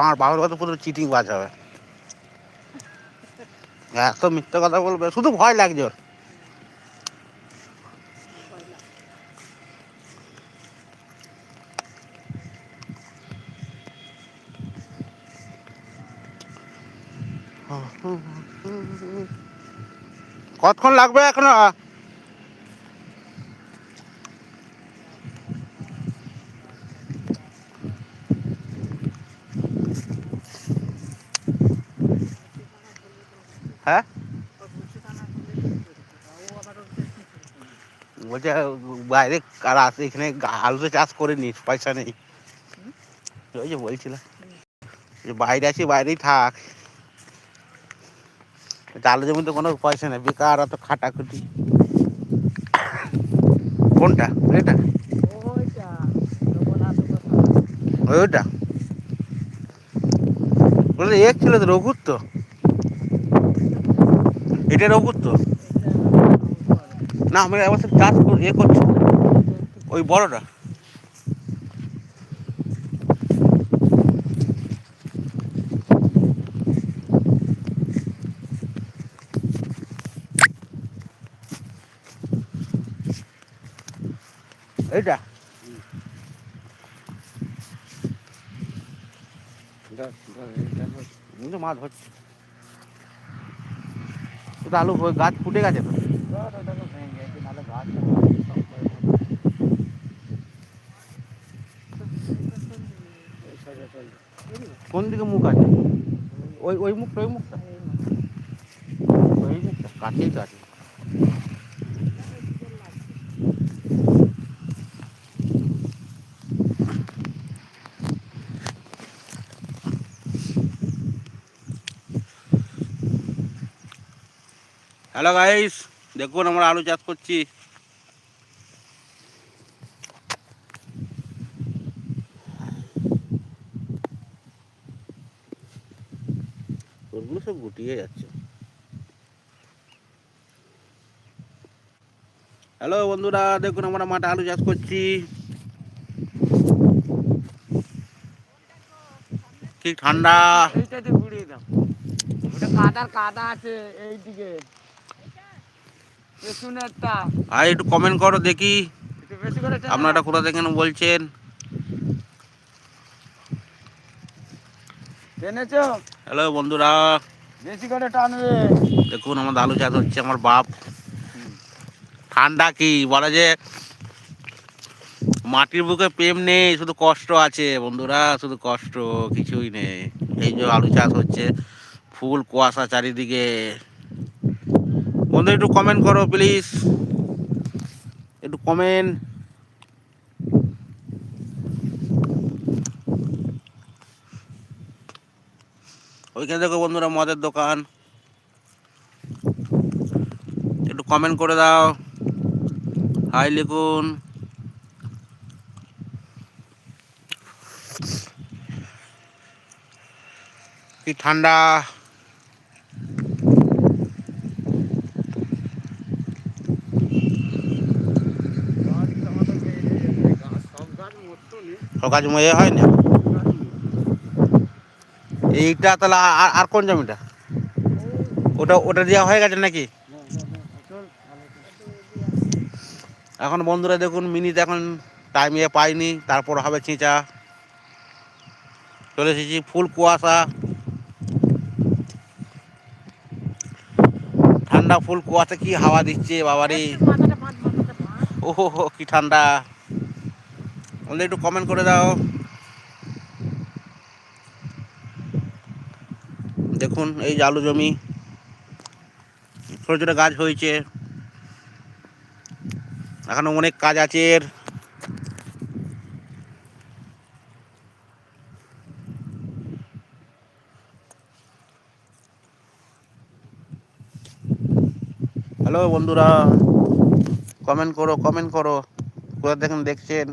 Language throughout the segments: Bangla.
আমার বাবার কথা পুরো চিটিং বাজ হবে। এত মিথ্যে কথা বলবে, শুধু ভয় লাগছে ওর। কতক্ষণ লাগবে এখনও? বলছে বাইরে কারা আছে? এখানে আলুতে চাষ করে নিস পয়সা নেই। ওই যে বলছিলাম। যে বাইরে আছি বাইরেই থাক। আলু জমিতে কোনো পয়সা নেই বেকার অত খাটাখুটি। কোনটা? এটা ওই ওইটা? বলে এক ছিল তো রঘুর তো? এটা রঘুর তো? না আমি এবছর চাষ কর- এ করছি। ওই বড়টা। এইটা। মাছ তো আলু গাছ ফুটে গেছে তো। কোন দিকে মুখ আছে? ওই ওই মুখটা ওই মুখটা। ওই মুখটা, কাছেই তো আছে। হ্যালো গাইস দেখুন আমরা আলু চাষ করছি। গুটিয়ে যাচ্ছে। হ্যালো বন্ধুরা দেখুন আমরা মাঠে আলু চাষ করছি। কি ঠান্ডা। কাদার কাদা আছে এইদিকে। আর একটু। কমেন্ট করো দেখি। আপনারা কোথা থেকে বলছেন? হ্যালো বন্ধুরা। দেখুন, আমাদের আলু চাষ হচ্ছে, আমার বাপ। ঠান্ডা কি বলে যে, মাটির বুকে প্রেম নেই, শুধু কষ্ট আছে। বন্ধুরা, শুধু কষ্ট, কিছুই নেই। এই যে আলু চাষ হচ্ছে, ফুল কুয়াশা চারিদিকে। বন্ধু, একটু কমেন্ট করো প্লিজ একটু কমেন্ট ওইখানে দেখো বন্ধুরা মদের দোকান। একটু কমেন্ট করে দাও। হাই লিখুন। কি ঠান্ডা। কাজ মজা হয় না এইটা তাহলে আর- আর- কোন জমিটা? ওটা ওটা দেওয়া হয়ে গেছে নাকি? এখন বন্ধুরা দেখুন মিনিট এখন টাইম পাইনি তারপর হবে চিঁচা চলে এসেছি ফুল কুয়াশা। ঠান্ডা ফুল কুয়াশা কি হাওয়া দিচ্ছে বাবারে। ও হো হো, কি ঠান্ডা। বন্ধু একটু কমেন্ট করে দাও। দেখুন, এই যে আলু জমি। ছোটো ছোটো গাছ হয়েছে। এখনও অনেক কাজ আছে এর। হ্যালো বন্ধুরা কমেন্ট করো কমেন্ট করো। কোথা দেখেন, দেখছেন?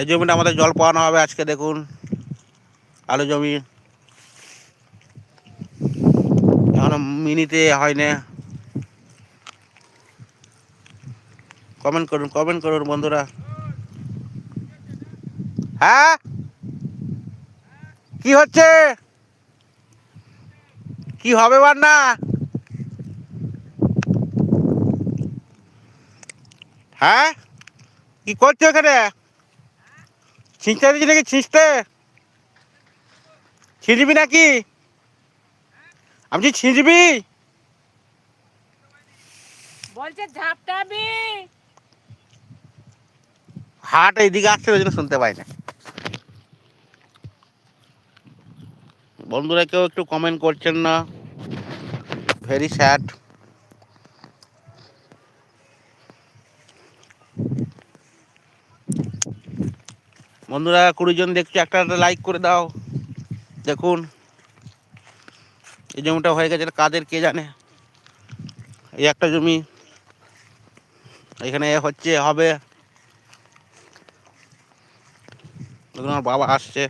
এই জমিটা আমাদের জল পাওয়ানো হবে আজকে, দেখুন। আলু জমি। এখনও মিনিতে হয় না কমেন্ট করুন কমেন্ট করুন বন্ধুরা। হ্যাঁ? কি হচ্ছে? কি হবে বান্না? হ্যাঁ? কি করছ এখানে? ছিঁচতে দিচ্ছি নাকি ছিঁচতে? ছিঁচবি নাকি? আমি বলছি ছিঁচবি বলছে ঝাপটাবি। হাট এইদিকে আসছে ওই জন্য শুনতে পাই না। বন্ধুরা কেউ একটু কমেন্ট করছেন না? ভেরি স্যাড বন্ধুরা কুড়ি জন দেখছ একটা লাইক করে দাও। দেখুন, এই জমিটা হয়ে গেছে কাদের কে জানে? এই একটা জমি, এখানে হচ্ছে, হবে। আমার বাবা আসছে।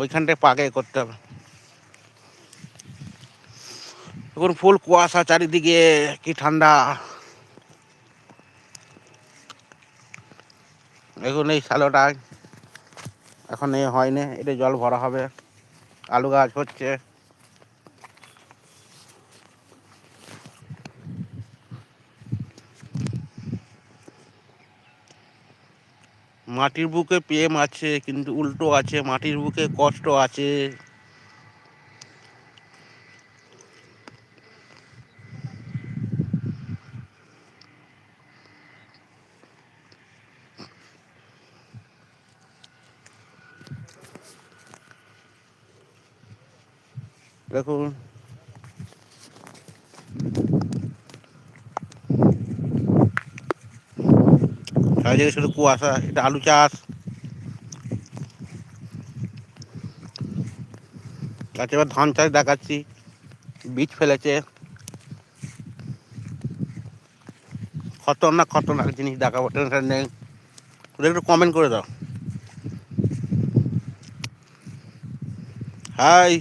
ওইখানটায় পাকে করতে হবে। এখন ফুল কুয়াশা চারিদিকে, কি ঠান্ডা। এখন এই শ্যালোটা এখন এ হয়নি এটা জল ভরা হবে। আলু গাছ হচ্ছে। মাটির বুকে প্রেম আছে, কিন্তু উল্টো আছে, মাটির বুকে কষ্ট আছে। দেখুন। চারিদিকে শুধু কুয়াশা, এটা আলু চাষ। আচ্ছা এবার ধান চাষ দেখাচ্ছি। বীজ ফেলেছে। খতরনাক খতরনাক জিনিস দেখাবো টেনশন নেই। একটু কমেন্ট করে দাও। হাই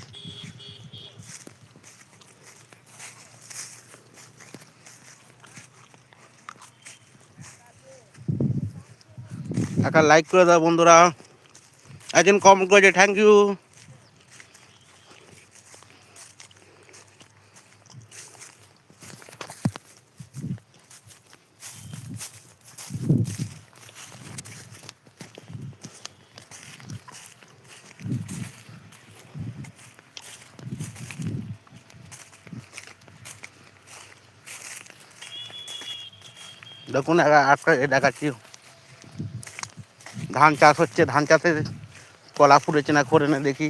একটা লাইক করে দাও বন্ধুরা। একজন কমেন্ট করেছে থ্যাংক ইউ দেখুন একটা দেখাচ্ছি। ধান চাষ হচ্ছে, ধান চাষে কলা ফুটেছে না, করে না, দেখি।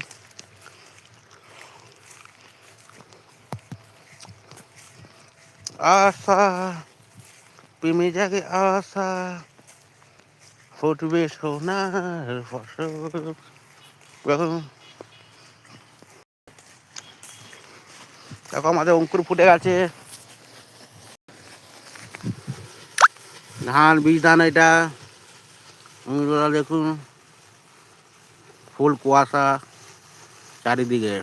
আশা, প্রেমে জাগে আশা, ফুটবে সোনার ফসল। দেখো, আমাদের অঙ্কুর ফুটে গেছে। ধান, বীজ, ধান, এটা। বন্ধুরা দেখুন ফুল কুয়াশা চারিদিকে।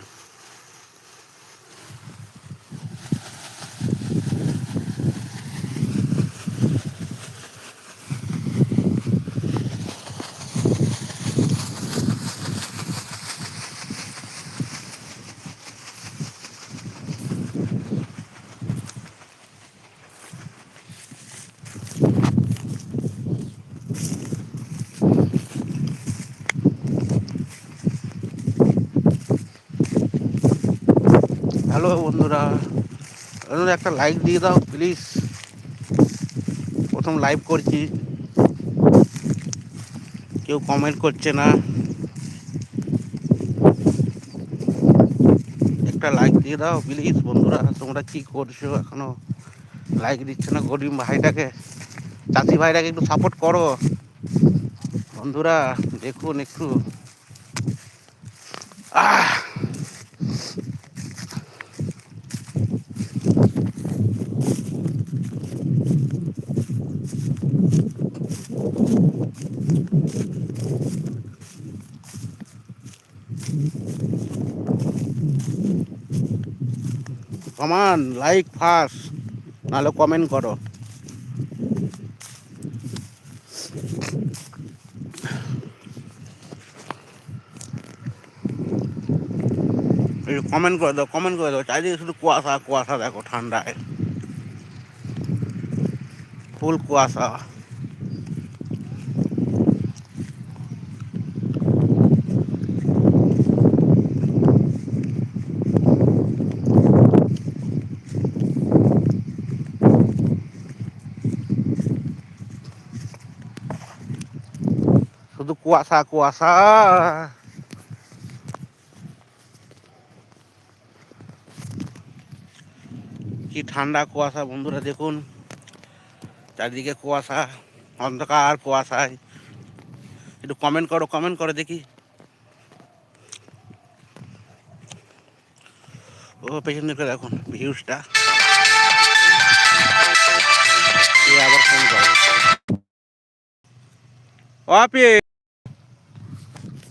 হ্যালো বন্ধুরা। একটা লাইক দিয়ে দাও প্লিজ প্রথম লাইভ করছি। কেউ কমেন্ট করছে না। একটা লাইক দিয়ে দাও প্লিজ বন্ধুরা। তোমরা কি করছ এখনও? লাইক দিচ্ছে না গরিব ভাইটাকে। চাষি ভাইটাকে একটু সাপোর্ট করো। বন্ধুরা, দেখুন একটু। কমান লাইক ফার্স্ট নাহলে কমেন্ট করো। কমেন্ট করে দাও কমেন্ট করে দাও। চারিদিকে শুধু কুয়াশা কুয়াশা দেখো ঠান্ডায়। ফুল কুয়াশা শুধু কুয়াশা কি ঠান্ডা কুয়াশা বন্ধুরা দেখুন। চারিদিকে কুয়াশা, অন্ধকার কুয়াশায়। একটু কমেন্ট করো কমেন্ট করে দেখি। ও, পেছন দিকে দেখুন ভিউজটা আবার ফোন করে।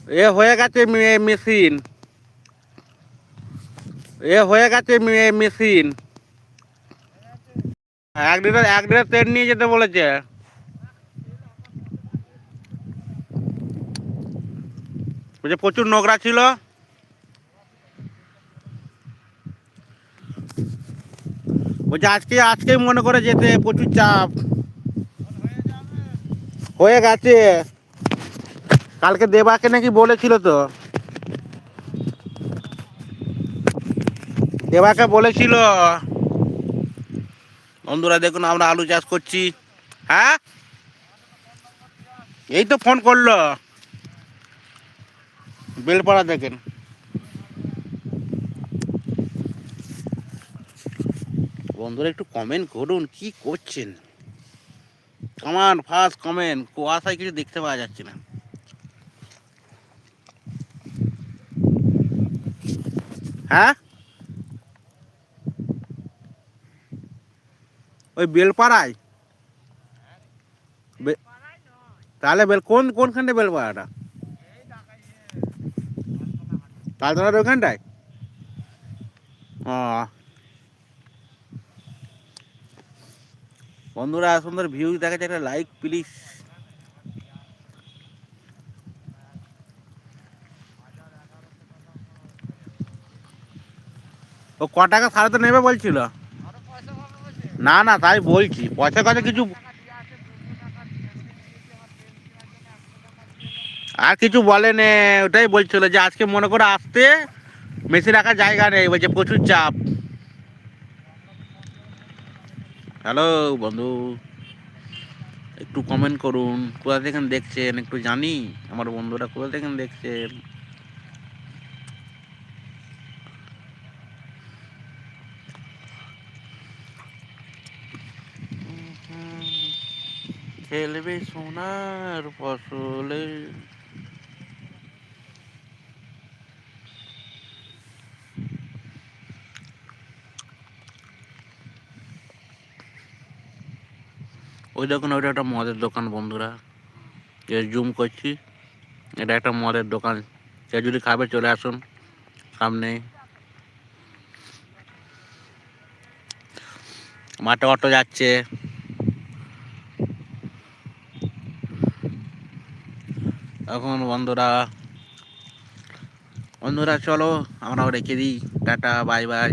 এ হয়ে গেছে মেশিন। এ হয়ে গেছে মেশিন। এক লিটার এক লিটার তেল নিয়ে যেতে বলেছে। বলছে প্রচুর নোংরা ছিল। বলছে আজকে আজকে মনে করে যেতে, প্রচুর চাপ। হয়ে গেছে। কালকে দেবাকে নাকি বলেছিল তো। দেবাকে বলেছিল। বন্ধুরা, দেখুন আমরা আলু চাষ করছি। হ্যাঁ? এই তো ফোন করল। বেলপাড়া দেখেন। বন্ধুরা, একটু কমেন্ট করুন, কি করছেন? কমান ফার্স্ট কমেন্ট কুয়াশায় কিছু দেখতে পাওয়া যাচ্ছে না। হ্যাঁ? ওই বেলপাড়ায়? তাহলে বেল কোন কোনখানটা বেলপাড়াটা? তালতলার ওইখানটায়? ও। বন্ধুরা, সুন্দর ভিউ দেখা যায় একটা লাইক প্লিজ ও ক টাকা সারাতে নেবে বলছিল? না না, তাই বলছি। পয়সা কিছু দিয়েছে আর কিছু বলেনি, ওটাই বলছিল যে আজকে মনে করে আসতে মেশিন রাখার জায়গা নেই, বলছে প্রচুর চাপ। হ্যালো, বন্ধু, একটু কমেন্ট করুন। কোথা থেকে দেখছেন? একটু জানি। আমার বন্ধুরা কোথা থেকে দেখছেন? খেলবে সোনার ফসলে। ওই দেখুন, ওইটা একটা মদের দোকান, বন্ধুরা। এ জুম করছি। এটা একটা মদের দোকান। কে যদি খাবে, চলে আসুন সামনে। মাঠে অটো যাচ্ছে। এখন বন্ধুরা বন্ধুরা চলো আমরাও রেখে দিই, টাটা বাই বাই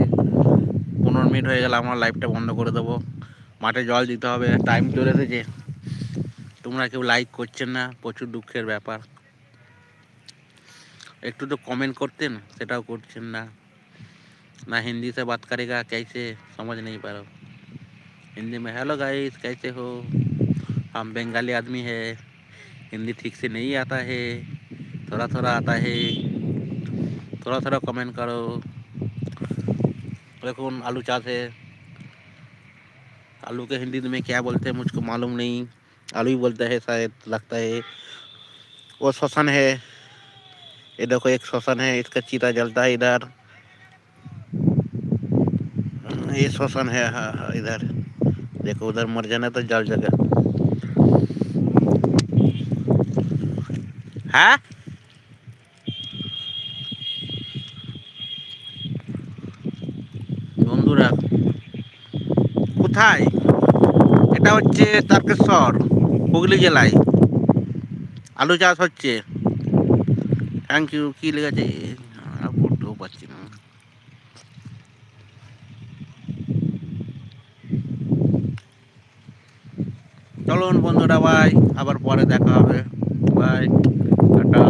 পনেরো মিনিট হয়ে গেলে, আমরা লাইভটা বন্ধ করে দেবো। মাঠে জল দিতে হবে টাইম চলে এসেছে। তোমরা কেউ লাইক করছেন না, প্রচুর দুঃখের ব্যাপার। একটু তো কমেন্ট করতেন, সেটাও করছেন না। না হিন্দিতে से बात करेगा कैसे समझ नहीं पा रहा हिंदी में हेलो गाइस कैसे हो हम बंगाली आदमी हिंदी ठीक से नहीं आता है थोड़ा थोड़ा आता है थोड़ा थोड़ा कमेंट करो। देखो आलू चाष है? आलू के हिंदी में क्या बोलते हैं मुझको मालूम नहीं। आलू ही बोलते हैं, शायद लगता है। वो शोषण है। ये देखो, एक शोषण है, इसका चीता जलता है इधर। ये शोषण है हाँ हाँ इधर। देखो, उधर मर जाना तो जल जगह হ্যাঁ? বন্ধুরা, কোথায়? এটা হচ্ছে তারকেশ্বর, হুগলি জেলায়। আলু চাষ হচ্ছে। থ্যাংক ইউ কি লেগেছে? পড়তেও পারছি না। চলুন বন্ধুরা ভাই আবার পরে দেখা হবে। By tata